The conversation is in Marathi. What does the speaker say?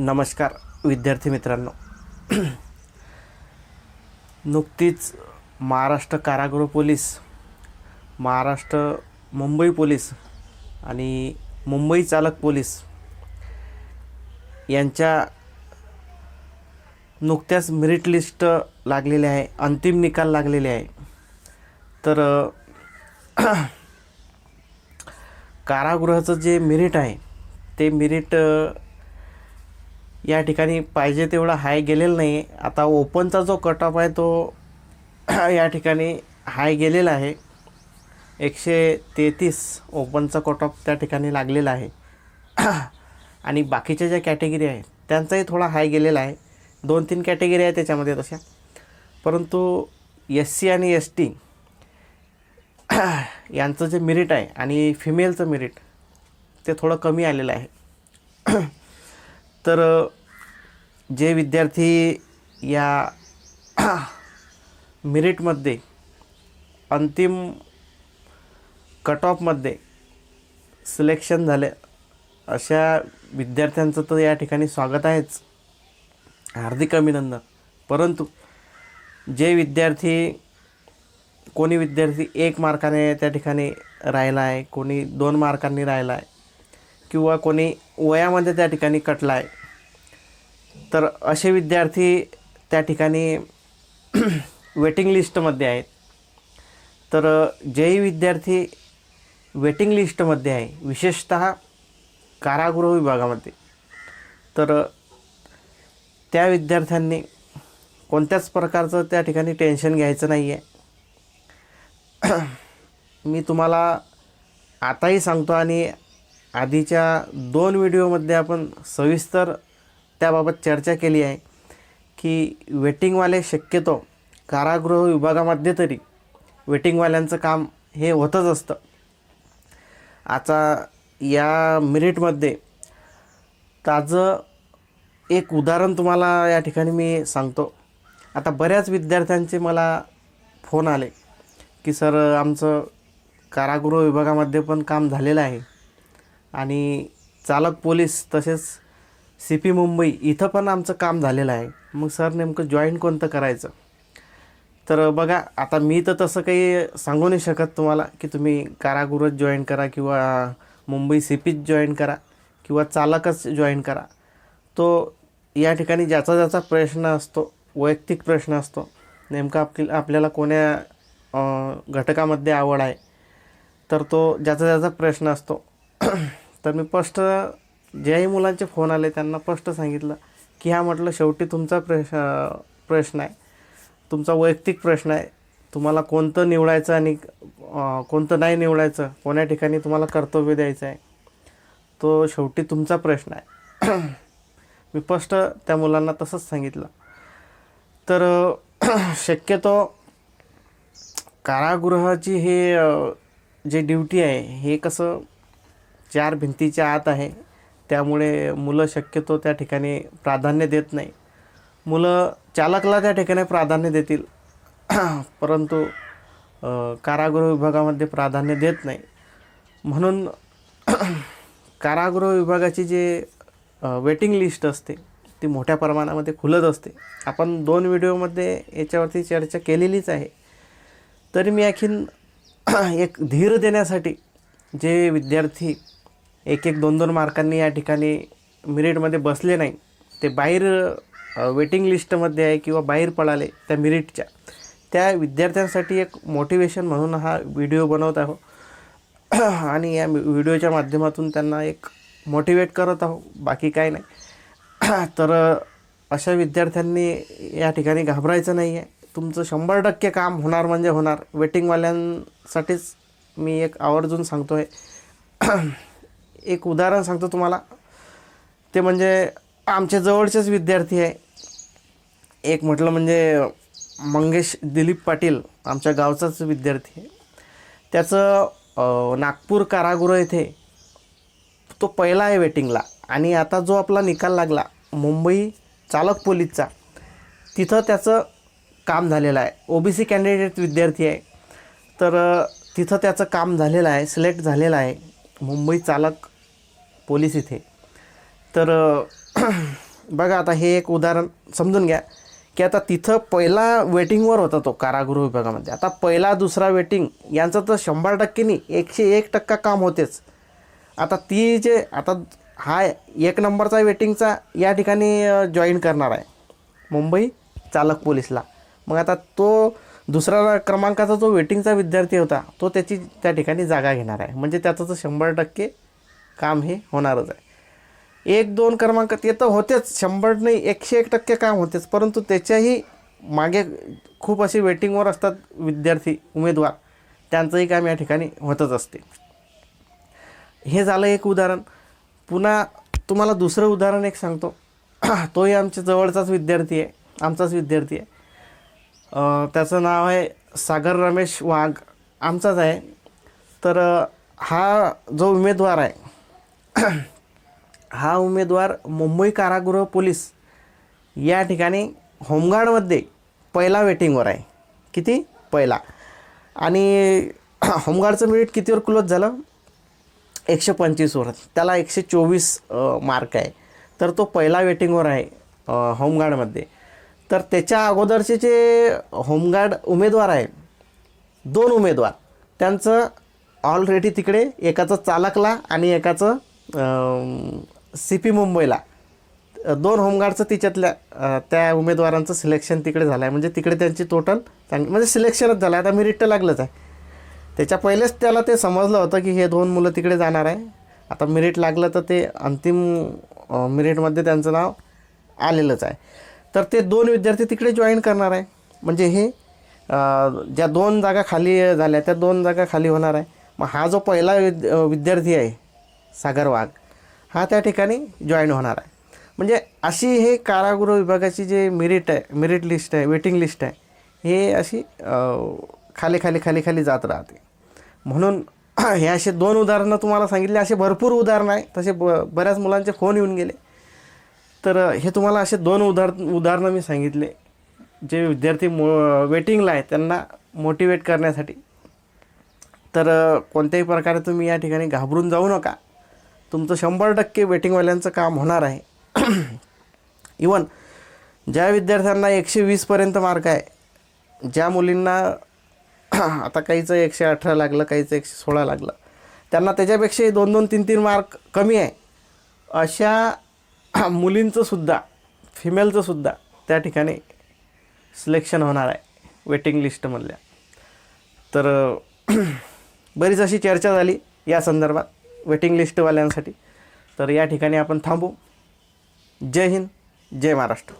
नमस्कार विद्यार्थी मित्रांनो. नुकतीच महाराष्ट्र कारागृह पोलीस महाराष्ट्र मुंबई पोलीस आणि मुंबई चालक पोलीस यांच्या नुकत्याच मेरिट लिस्ट लागलेली आहे अंतिम निकाल लागलेले आहे. तर कारागृहाचं जे मेरिट आहे ते मेरिट या ठिकाणी पाहिजे तेवढा हाय गेलेला नाही आता ओपनचा जो कट ऑफ आहे तो या ठिकाणी हाय गेलेला आहे. एकशे तेहतीस ओपनचा कट ऑफ त्या ठिकाणी लागलेला आहे. आणि बाकीच्या ज्या कॅटेगरी आहेत त्यांचाही थोडा हाय गेलेला आहे. दोन तीन कॅटेगरी आहे त्याच्यामध्ये तशा. परंतु एस सी आणि एस टी यांचं जे मेरिट आहे आणि फिमेलचं मेरिट ते थोडं कमी आलेलं आहे. तर जे विद्यार्थी या मिरिटमध्ये अंतिम कट ऑफमध्ये सिलेक्शन झाले अशा विद्यार्थ्यांचं तर या ठिकाणी स्वागत आहेच. हार्दिक अभिनंदन. परंतु जे विद्यार्थी कोणी विद्यार्थी एक मार्काने त्या ठिकाणी राहिला आहे कोणी दोन मार्कांनी राहिला आहे किंवा कोणी वयामध्ये त्या ठिकाणी कटला आहे तर असे विद्यार्थी त्या ठिकाणी वेटिंग लिस्टमध्ये आहेत. तर जेही विद्यार्थी वेटिंग लिस्टमध्ये आहे विशेषत कारागृह विभागामध्ये तर त्या विद्यार्थ्यांनी कोणत्याच प्रकारचं त्या ठिकाणी टेन्शन घ्यायचं नाही आहे मी तुम्हाला आताही सांगतो आणि आधीच्या दोन व्हिडिओमध्ये आपण सविस्तर त्याबाबत चर्चा केली आहे की वेटिंगवाले शक्यतो कारागृह विभागामध्ये तरी वेटिंगवाल्यांचं काम हे होतच असतं. आता या मिनिटमध्ये ताजं एक उदाहरण तुम्हाला या ठिकाणी मी सांगतो. आता बऱ्याच विद्यार्थ्यांचे मला फोन आले की सर आमचं कारागृह विभागामध्ये पण काम झालेलं आहे आणि चालक पोलीस तसेच सी पी मुंबई इथं पण आमचं काम झालेलं आहे. मग सर नेमकं जॉईन कोणतं करायचं? तर बघा आता मी तर तसं काही सांगू नाही शकत तुम्हाला की तुम्ही कारागृहात जॉईन करा किंवा मुंबई सी पीत जॉईन करा किंवा चालकच जॉईन करा. तो या ठिकाणी ज्याचा ज्याचा प्रश्न असतो वैयक्तिक प्रश्न असतो नेमका आपली आपल्याला कोण्या घटकामध्ये आवड आहे तर तो ज्याचा ज्याचा प्रश्न असतो. तर मी स्पष्ट ज्याही मुलांचे फोन आले त्यांना स्पष्ट सांगितलं की हा म्हटलं शेवटी तुमचा प्रश प्रश्न आहे. तुमचा वैयक्तिक प्रश्न आहे. तुम्हाला कोणतं निवडायचं आणि कोणतं नाही निवडायचं कोण्या ठिकाणी तुम्हाला कर्तव्य द्यायचं आहे तो शेवटी तुमचा प्रश्न आहे. मी स्पष्ट त्या मुलांना तसंच सांगितलं. तर शक्यतो कारागृहाची हे जे ड्युटी आहे हे कसं चार भिंतीच्या आत आहे त्यामुळे मुलं शक्यतो त्या ठिकाणी प्राधान्य देत नाही. मुलं चालकला त्या ठिकाणी प्राधान्य देतील. परंतु कारागृह विभागामध्ये प्राधान्य देत नाही. म्हणून कारागृह विभागाची जे वेटिंग लिस्ट असते ती मोठ्या प्रमाणामध्ये खुलत असते. आपण दोन व्हिडिओमध्ये याच्यावरती चर्चा केलेलीच आहे. तरी मी आणखीन एक धीर देण्यासाठी जे विद्यार्थी एक एक दोन दोन मार्कांनी या ठिकाणी मिरिटमध्ये बसले नाही. ते बाहेर वेटिंग लिस्टमध्ये आहे किंवा बाहेर पडाले त्या मिरिटच्या. त्या विद्यार्थ्यांसाठी एक मोटिवेशन म्हणून हा व्हिडिओ बनवत आहो आणि या व्हिडिओच्या माध्यमातून त्यांना एक मोटिवेट करत आहो बाकी काय नाही. तर अशा विद्यार्थ्यांनी या ठिकाणी घाबरायचं नाही आहे तुमचं शंभर टक्के काम होणार म्हणजे होणार. वेटिंगवाल्यांसाठीच मी एक आवर्जून सांगतो आहे एक उदाहरण सांगतो तुम्हाला. ते म्हणजे आमच्या जवळचेच विद्यार्थी आहे. एक म्हटलं म्हणजे मंगेश दिलीप पाटील आमच्या गावचाच विद्यार्थी आहे. त्याचं नागपूर कारागृह येथे तो पहिला आहे वेटिंगला. आणि आता जो आपला निकाल लागला मुंबई चालक पोलीसचा तिथं त्याचं काम झालेलं आहे. ओ बी सी कॅन्डिडेट विद्यार्थी आहे. तर तिथं त्याचं काम झालेलं आहे सिलेक्ट झालेलं आहे. मुंबई चालक पोलीस इथे. तर बघा आता हे एक उदाहरण समजून घ्या की आता तिथं पहिला वेटिंगवर होता तो कारागृह विभागामध्ये. आता पहिला दुसरा वेटिंग यांचं तर शंभर टक्के नाही एकशे एक टक्का काम होतेच. आता ती जे आता हा एक नंबरचा वेटिंगचा या ठिकाणी जॉईन करणार आहे. मुंबई चालक पोलीसला. मग आता तो दुसरा क्रमांकाचा जो वेटिंगचा विद्यार्थी होता तो त्याची त्या ठिकाणी जागा घेणार आहे. म्हणजे त्याचं तर शंभर टक्के काम हे होणारच आहे. एक दोन क्रमांक ते तर होतेच. शंभर नाही एकशे एक टक्के काम होतेच. परंतु त्याच्याही मागे खूप असे वेटिंगवर असतात विद्यार्थी उमेदवार. त्यांचंही काम या ठिकाणी होतच असते. हे झालं एक उदाहरण. पुन्हा तुम्हाला दुसरं उदाहरण एक सांगतो. तोही आमच्या जवळचाच विद्यार्थी आहे. आमचाच विद्यार्थी आहे. त्याचं नाव आहे सागर रमेश वाघ. आमचाच आहे. तर हा जो उमेदवार आहे हा उमेदवार मुंबई कारागृह पोलीस या ठिकाणी होमगार्डमध्ये पहिला वेटिंगवर आहे. किती? पहिला. आणि होमगार्डचं मिनिट कितीवर क्लोज झालं? एकशे पंचवीसवर. त्याला एकशे चोवीस मार्क आहे. तर तो पहिला वेटिंगवर आहे होमगार्डमध्ये. तर त्याच्या अगोदरचे जे होमगार्ड उमेदवार आहे दोन उमेदवार त्यांचं ऑलरेडी तिकडे एकाचं चालकला आणि एकाचं सी पी मुंबईला. दोन होमगार्डचं तिच्यातल्या त्या उमेदवारांचं सिलेक्शन तिकडे झालं आहे म्हणजे तिकडे त्यांची टोटल चांगली म्हणजे सिलेक्शनच झालं आहे आता मेरिट तर लागलंच आहे. त्याच्या पहिलेच त्याला ते समजलं होतं की हे दोन मुलं तिकडे जाणार आहे. आता मेरिट लागलं तर ते अंतिम अ, मेरिटमध्ये त्यांचं नाव आलेलंच आहे. तर ते दोन विद्यार्थी तिकडे जॉईन करणार आहे. म्हणजे हे ज्या दोन जागा खाली झाल्या त्या दोन जागा खाली होणार आहे. मग हा जो पहिला विद विद्यार्थी आहे सागर वाघ हा त्या ठिकाणी जॉईन होणार आहे. म्हणजे अशी हे कारागृह विभागाची जे मेरिट आहे मेरिट लिस्ट आहे वेटिंग लिस्ट आहे हे अशी खाली खाली खाली खाली जात राहते. म्हणून हे असे दोन उदाहरणं तुम्हाला सांगितले. असे भरपूर उदाहरणं आहे तसे ब बऱ्याच मुलांचे फोन येऊन गेले. तर हे तुम्हाला असे दोन उदाहरण उदाहरणं मी सांगितले. जे विद्यार्थी मो वेटिंगला आहे त्यांना मोटिवेट करण्यासाठी. तर कोणत्याही प्रकारे तुम्ही या ठिकाणी घाबरून जाऊ नका. तुमचं शंभर टक्के वेटिंगवाल्यांचं काम होणार आहे. इवन ज्या विद्यार्थ्यांना एकशे वीसपर्यंत मार्क आहे ज्या मुलींना आता काहीचं एकशे अठरा लागलं काहीचं एकशे सोळा लागलं त्यांना त्याच्यापेक्षाही दोन दोन तीन तीन मार्क कमी आहे. अशा मुलींचं सुद्धा फिमेलचं सुद्धा त्या ठिकाणी सिलेक्शन होणार आहे वेटिंग लिस्टमधल्या तर बरीच अशी चर्चा झाली या संदर्भात वेटिंग लिस्टवाल्यांसाठी तर या ठिकाणी आपण थांबू. जय हिंद जय महाराष्ट्र.